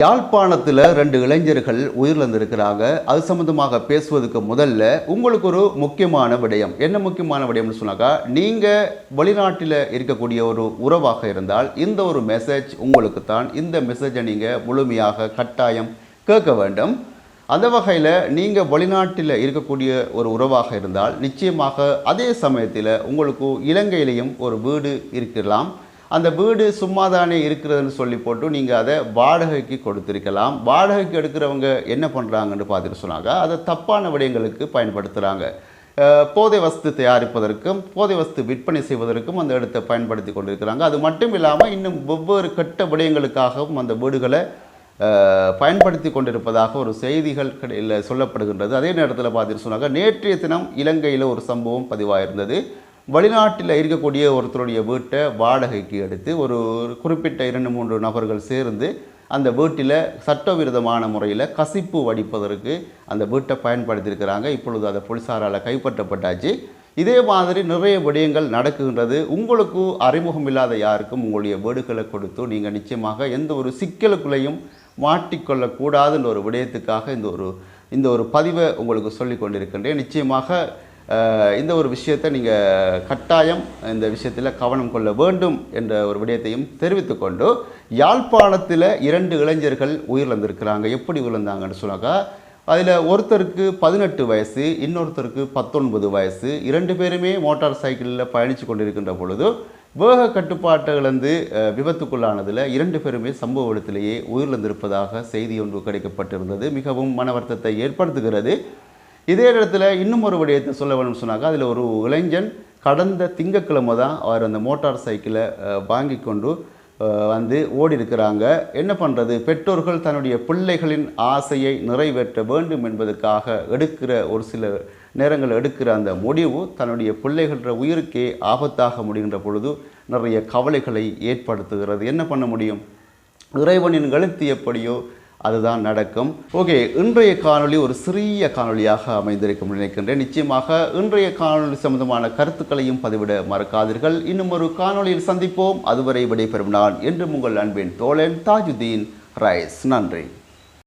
யாழ்ப்பாணத்தில் ரெண்டு இளைஞர்கள் உயிரிழந்திருக்கிறாங்க. அது சம்பந்தமாக பேசுவதுக்கு முதல்ல உங்களுக்கு ஒரு முக்கியமான விடயம். என்ன முக்கியமான விடயம்னு சொன்னாக்கா நீங்கள் வெளிநாட்டில் இருக்கக்கூடிய ஒரு உறவாக இருந்தால் இந்த ஒரு மெசேஜ் உங்களுக்கு தான் இந்த மெசேஜை நீங்கள் முழுமையாக கட்டாயம் கேட்க வேண்டும். அந்த வகையில் நீங்கள் வெளிநாட்டில் இருக்கக்கூடிய ஒரு உறவாக இருந்தால் நிச்சயமாக அதே சமயத்தில் உங்களுக்கு இலங்கையிலையும் ஒரு வீடு இருக்கலாம். அந்த வீடு சும்மாதானே இருக்கிறதுன்னு சொல்லி போட்டு நீங்கள் அதை வாடகைக்கு கொடுத்துருக்கலாம். வாடகைக்கு எடுக்கிறவங்க என்ன பண்ணுறாங்கன்னு பார்த்துட்டு சொன்னாங்க அதை தப்பான விடயங்களுக்கு பயன்படுத்துகிறாங்க போதை வஸ்து தயாரிப்பதற்கும் போதை வஸ்து விற்பனை செய்வதற்கும் அந்த இடத்தை பயன்படுத்தி கொண்டிருக்கிறாங்க. அது மட்டும் இல்லாமல் இன்னும் வெவ்வேறு கெட்ட விடயங்களுக்காகவும் அந்த வீடுகளை பயன்படுத்தி கொண்டிருப்பதாக ஒரு செய்திகள் இல்லை சொல்லப்படுகின்றது. அதே நேரத்தில் பார்த்துட்டு சொன்னாங்க நேற்றைய தினம் இலங்கையில் ஒரு சம்பவம் பதிவாயிருந்தது. வெளிநாட்டில் இருக்கக்கூடிய ஒருத்தருடைய வீட்டை வாடகைக்கு எடுத்து ஒரு ஒரு குறிப்பிட்ட இரண்டு மூன்று நபர்கள் சேர்ந்து அந்த வீட்டில் சட்டவிரோதமான முறையில் கசிப்பு வடிப்பதற்கு அந்த வீட்டை பயன்படுத்தியிருக்கிறாங்க. இப்பொழுது அதை போலீஸாரால் கைப்பற்றப்பட்டாச்சு. இதே மாதிரி நிறைய விடயங்கள் நடக்குகின்றது. உங்களுக்கு அறிமுகம் இல்லாத யாருக்கும் உங்களுடைய வீடுகளை கொடுத்து நீங்கள் நிச்சயமாக எந்த ஒரு சிக்கலுக்குள்ளேயும் மாட்டிக்கொள்ளக்கூடாதுன்ற ஒரு விடயத்துக்காக இந்த ஒரு இந்த ஒரு பதிவை உங்களுக்கு சொல்லிக் கொண்டிருக்கின்றேன். நிச்சயமாக இந்த ஒரு விஷயத்தை நீங்கள் கட்டாயம் இந்த விஷயத்தில் கவனம் கொள்ள வேண்டும் என்ற ஒரு விடயத்தையும் தெரிவித்துக்கொண்டு யாழ்ப்பாணத்தில் இரண்டு இளைஞர்கள் உயிரிழந்திருக்கிறாங்க. எப்படி உயிரிழந்தாங்கன்னு சொன்னாக்கா அதில் ஒருத்தருக்கு பதினெட்டு வயசு இன்னொருத்தருக்கு பத்தொன்பது வயசு இரண்டு பேருமே மோட்டார் சைக்கிளில் பயணித்து கொண்டிருக்கின்ற பொழுது வேக கட்டுப்பாட்டை இழந்து விபத்துக்குள்ளானதில் இரண்டு பேருமே சம்பவ இடத்திலேயே உயிரிழந்திருப்பதாக செய்தி ஒன்று கிடைக்கப்பட்டிருந்தது. மிகவும் மன வருத்தத்தை ஏற்படுத்துகிறது. இதே இடத்துல இன்னும் ஒரு விடயத்தை சொல்ல வேணும்னு சொன்னாக்கா அதில் ஒரு இளைஞன் கடந்த திங்கக்கிழமை தான் அவர் அந்த மோட்டார் சைக்கிளை வாங்கி கொண்டு வந்து ஓடி இருக்கிறாங்க என்ன பண்ணுறது பெற்றோர்கள் தன்னுடைய பிள்ளைகளின் ஆசையை நிறைவேற்ற வேண்டும் என்பதற்காக எடுக்கிற ஒரு சில நேரங்கள் எடுக்கிற அந்த முடிவு தன்னுடைய பிள்ளைகள உயிருக்கே ஆபத்தாக முடிகின்ற பொழுது நிறைய கவலைகளை ஏற்படுத்துகிறது. என்ன பண்ண முடியும்? இறைவனின் எழுத்து எப்படியோ அதுதான் நடக்கும். ஓகே இன்றைய காணொளி ஒரு சிறிய காணொளியாக அமைந்திருக்கும் நினைக்கின்றேன். நிச்சயமாக இன்றைய காணொளி சம்பந்தமான கருத்துக்களையும் பதிவிட மறக்காதீர்கள். இன்னும் ஒரு காணொளியில் சந்திப்போம். அதுவரை விடைபெறும் நான் என்றும் உங்கள் அன்பின் தோழன் தாஜுதீன் ரைஸ். நன்றி.